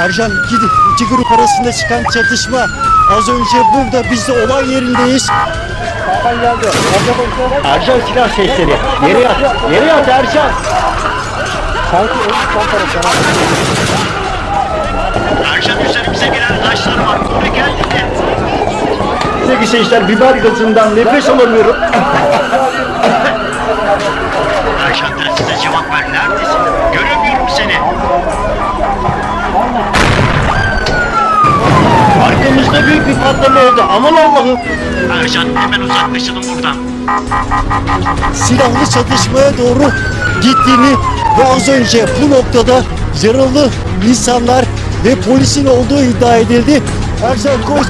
Ercan gidin. İki grup arasında çıkan çatışma. Az önce burada biz de olay yerindeyiz. Ercan silah sesleri. Yere yat. Yere yat Ercan. Erşan üzerimize gelen taşlar var. Koru kendini. Sevgili seyirciler biber gazından nefes alamıyorum. Arkamızda büyük bir patlama oldu. Aman Allah'ım. Erşan hemen uzaklaşalım buradan. silahlı çatışmaya doğru gittiğini ve az önce bu noktada yaralı insanlar ve polisin olduğu iddia edildi. Ercan koş.